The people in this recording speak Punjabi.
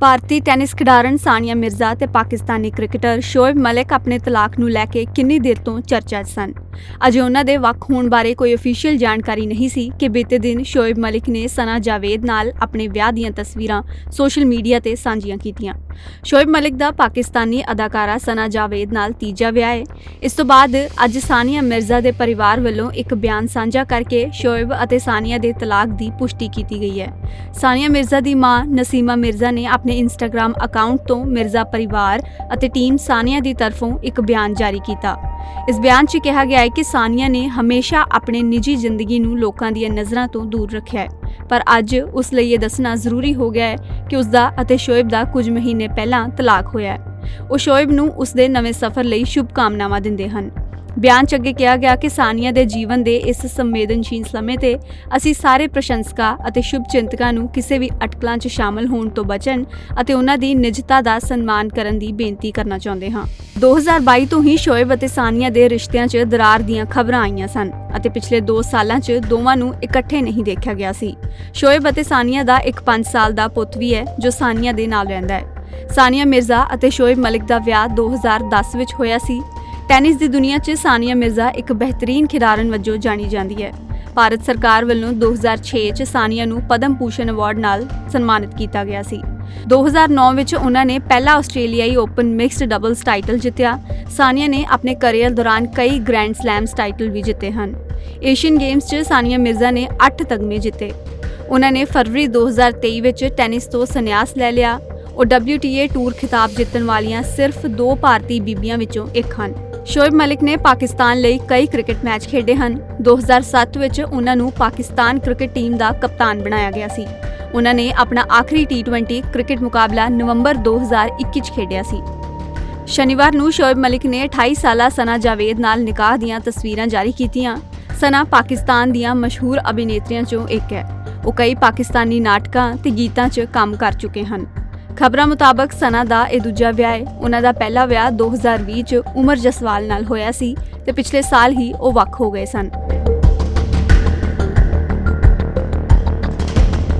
ਭਾਰਤੀ ਟੈਨਿਸ ਖਿਡਾਰਨ ਸਾਨੀਆ ਮਿਰਜ਼ਾ ਤੇ ਪਾਕਿਸਤਾਨੀ ਕ੍ਰਿਕਟਰ ਸ਼ੋਏਬ ਮਲਿਕ ਆਪਣੇ ਤਲਾਕ ਨੂੰ ਲੈ ਕੇ ਕਿੰਨੀ ਦੇਰ ਤੋਂ ਚਰਚਾ 'ਚ ਸਨ। ਅਜੇ ਉਹਨਾਂ ਦੇ ਵੱਖ ਹੋਣ ਬਾਰੇ ਕੋਈ ਅਫੀਸ਼ੀਅਲ ਜਾਣਕਾਰੀ ਨਹੀਂ ਸੀ ਕਿ ਬੀਤੇ ਦਿਨ ਸ਼ੋਏਬ ਮਲਿਕ ਨੇ ਸਨਾ ਜਾਵੇਦ ਨਾਲ ਆਪਣੇ ਵਿਆਹ ਦੀਆਂ ਤਸਵੀਰਾਂ ਸੋਸ਼ਲ ਮੀਡੀਆ ਤੇ ਸਾਂਝੀਆਂ ਕੀਤੀਆਂ। ਸ਼ੋਇਬ ਮਲਿਕ ਦਾ ਪਾਕਿਸਤਾਨੀ ਅਦਾਕਾਰਾ ਸਨਾ ਜਾਵੇਦ ਨਾਲ ਤੀਜਾ ਵਿਆਹ ਹੈ। ਇਸ ਤੋਂ ਬਾਅਦ ਅੱਜ ਸਾਨੀਆ ਮਿਰਜ਼ਾ ਦੇ ਪਰਿਵਾਰ ਵੱਲੋਂ ਇੱਕ ਬਿਆਨ ਸਾਂਝਾ ਕਰਕੇ ਸ਼ੋਇਬ ਅਤੇ ਸਾਨੀਆ ਦੇ ਤਲਾਕ ਦੀ ਪੁਸ਼ਟੀ ਕੀਤੀ ਗਈ ਹੈ। ਸਾਨੀਆ ਮਿਰਜ਼ਾ ਦੀ ਮਾਂ ਨਸੀਮਾ ਮਿਰਜ਼ਾ ਨੇ ਆਪਣੇ ਇੰਸਟਾਗ੍ਰam ਅਕਾਊਂਟ ਤੋਂ ਮਿਰਜ਼ਾ ਪਰਿਵਾਰ ਅਤੇ ਟੀਮ ਸਾਨੀਆ ਦੀ ਤਰਫੋਂ ਇੱਕ ਬਿਆਨ ਜਾਰੀ ਕੀਤਾ। ਇਸ ਬਿਆਨ 'ਚ ਕਿਹਾ ਗਿਆ ਹੈ ਕਿ ਸਾਨੀਆ ਨੇ ਹਮੇਸ਼ਾ ਆਪਣੇ ਨਿੱਜੀ ਜ਼ਿੰਦਗੀ ਨੂੰ ਲੋਕਾਂ ਦੀਆਂ ਨਜ਼ਰਾਂ ਤੋਂ ਦੂਰ ਰੱਖਿਆ ਹੈ। ਪਰ ਅੱਜ ਉਸ ਲਈ ਇਹ ਦੱਸਣਾ ਜ਼ਰੂਰੀ ਹੋ ਗਿਆ ਹੈ ਕਿ ਉਸ ਦਾ ਅਤੇ ਸ਼ੋਇਬ ਦਾ ਕੁਝ ਮਹੀਨੇ ਪਹਿਲਾਂ ਤਲਾਕ ਹੋਇਆ ਹੈ। ਉਹ ਸ਼ੋਇਬ ਨੂੰ ਉਸ ਦੇ ਨਵੇਂ ਸਫ਼ਰ ਲਈ ਸ਼ੁਭਕਾਮਨਾਵਾਂ ਦਿੰਦੇ ਹਨ। ਬਿਆਨ 'ਚ ਅੱਗੇ ਕਿਹਾ ਗਿਆ ਕਿ ਸਾਨੀਆ ਦੇ ਜੀਵਨ ਦੇ ਇਸ ਸੰਵੇਦਨਸ਼ੀਲ ਸਮੇਂ ਤੇ ਅਸੀਂ ਸਾਰੇ ਪ੍ਰਸ਼ੰਸਕਾਂ ਅਤੇ ਸ਼ੁਭ ਚਿੰਤਕਾਂ ਨੂੰ ਕਿਸੇ ਵੀ ਅਟਕਲਾਂ 'ਚ ਸ਼ਾਮਲ ਹੋਣ ਤੋਂ ਬਚਣ ਅਤੇ ਉਹਨਾਂ ਦੀ ਨਿਜਤਾ ਦਾ ਸਨਮਾਨ ਕਰਨ ਦੀ ਬੇਨਤੀ ਕਰਨਾ ਚਾਹੁੰਦੇ ਹਾਂ। 2022 ਤੋਂ ਹੀ ਸ਼ੋਏਬ ਅਤੇ ਸਾਨੀਆ ਦੇ ਰਿਸ਼ਤਿਆਂ 'ਚ ਦਰਾਰ ਦੀਆਂ ਖਬਰਾਂ ਆਈਆਂ ਸਨ ਅਤੇ ਪਿਛਲੇ 2 ਸਾਲਾਂ 'ਚ ਦੋਵਾਂ ਨੂੰ ਇਕੱਠੇ ਨਹੀਂ ਦੇਖਿਆ ਗਿਆ ਸੀ। ਸ਼ੋਏਬ ਅਤੇ ਸਾਨੀਆ ਦਾ ਇੱਕ 5 ਸਾਲ ਦਾ ਪੁੱਤ ਵੀ ਹੈ, ਜੋ ਸਾਨੀਆ ਦੇ ਨਾਲ ਰਹਿੰਦਾ ਹੈ। ਸਾਨੀਆ ਮਿਰਜ਼ਾ ਅਤੇ ਸ਼ੋਏਬ ਮਲਿਕ ਦਾ ਵਿਆਹ 2010 ਵਿੱਚ ਹੋਇਆ ਸੀ। ਟੈਨਿਸ ਦੀ ਦੁਨੀਆ 'ਚ ਸਾਨੀਆ ਮਿਰਜ਼ਾ ਇੱਕ ਬਿਹਤਰੀਨ ਖਿਡਾਰਨ ਵਜੋਂ ਜਾਣੀ ਜਾਂਦੀ ਹੈ। ਭਾਰਤ ਸਰਕਾਰ ਵੱਲੋਂ 2006 'ਚ ਸਾਨੀਆ ਨੂੰ ਪਦਮ ਭੂਸ਼ਣ ਅਵਾਰਡ ਨਾਲ ਸਨਮਾਨਿਤ ਕੀਤਾ ਗਿਆ ਸੀ। 2009 ਵਿੱਚ ਉਹਨਾਂ ਨੇ ਪਹਿਲਾ ਆਸਟ੍ਰੇਲੀਆਈ ਓਪਨ ਮਿਕਸਡ ਡਬਲਸ ਟਾਈਟਲ ਜਿੱਤਿਆ। ਸਾਨੀਆ ਨੇ ਆਪਣੇ ਕੈਰੀਅਰ ਦੌਰਾਨ ਕਈ ਗ੍ਰੈਂਡ ਸਲੈਮਸ ਟਾਈਟਲ ਵੀ ਜਿੱਤੇ ਹਨ। ਏਸ਼ੀਅਨ ਗੇਮਸ 'ਚ ਸਾਨੀਆ ਮਿਰਜ਼ਾ ਨੇ 8 ਤਗਮੇ ਜਿੱਤੇ। ਉਹਨਾਂ ਨੇ ਫਰਵਰੀ 2023 ਵਿੱਚ ਟੈਨਿਸ ਤੋਂ ਸੰਨਿਆਸ ਲੈ ਲਿਆ। ਉਹ WTA ਟੂਰ ਖਿਤਾਬ ਜਿੱਤਣ ਵਾਲੀਆਂ ਸਿਰਫ ਦੋ ਭਾਰਤੀ ਬੀਬੀਆਂ ਵਿੱਚੋਂ ਇੱਕ ਹਨ। ਸ਼ੋਇਬ ਮਲਿਕ ਨੇ ਪਾਕਿਸਤਾਨ ਲਈ ਕਈ ਕ੍ਰਿਕਟ ਮੈਚ ਖੇਡੇ ਹਨ। 2007 ਵਿੱਚ ਉਹਨਾਂ ਨੂੰ ਪਾਕਿਸਤਾਨ ਕ੍ਰਿਕਟ ਟੀਮ ਦਾ ਕਪਤਾਨ ਬਣਾਇਆ ਗਿਆ ਸੀ। ਉਹਨਾਂ ਨੇ ਆਪਣਾ ਆਖਰੀ T20 ਕ੍ਰਿਕਟ ਮੁਕਾਬਲਾ ਨਵੰਬਰ 2021 ਚ ਖੇਡਿਆ ਸੀ। ਸ਼ਨੀਵਾਰ ਨੂੰ ਸ਼ੋਇਬ ਮਲਿਕ ਨੇ 28 ਸਾਲਾ ਸਨਾ ਜਾਵੇਦ ਨਾਲ ਨਿਕਾਹ ਦੀਆਂ ਤਸਵੀਰਾਂ ਜਾਰੀ ਕੀਤੀਆਂ। ਸਨਾ ਪਾਕਿਸਤਾਨ ਦੀਆਂ ਮਸ਼ਹੂਰ ਅਭਿਨੇਤਰੀਆਂ ਚੋਂ ਇੱਕ ਹੈ। ਉਹ ਕਈ ਪਾਕਿਸਤਾਨੀ ਨਾਟਕਾਂ ਤੇ ਗੀਤਾਂ 'ਚ ਕੰਮ ਕਰ ਚੁੱਕੇ ਹਨ। ਖਬਰਾਂ ਮੁਤਾਬਕ ਸਨਾ ਦਾ ਇਹ ਦੂਜਾ ਵਿਆਹ ਹੈ। ਉਹਨਾਂ ਦਾ ਪਹਿਲਾ ਵਿਆਹ 2020 ਚ ਉਮਰ ਜਸਵਾਲ ਨਾਲ ਹੋਇਆ ਸੀ ਤੇ ਪਿਛਲੇ ਸਾਲ ਹੀ ਉਹ ਵੱਖ ਹੋ ਗਏ ਸਨ।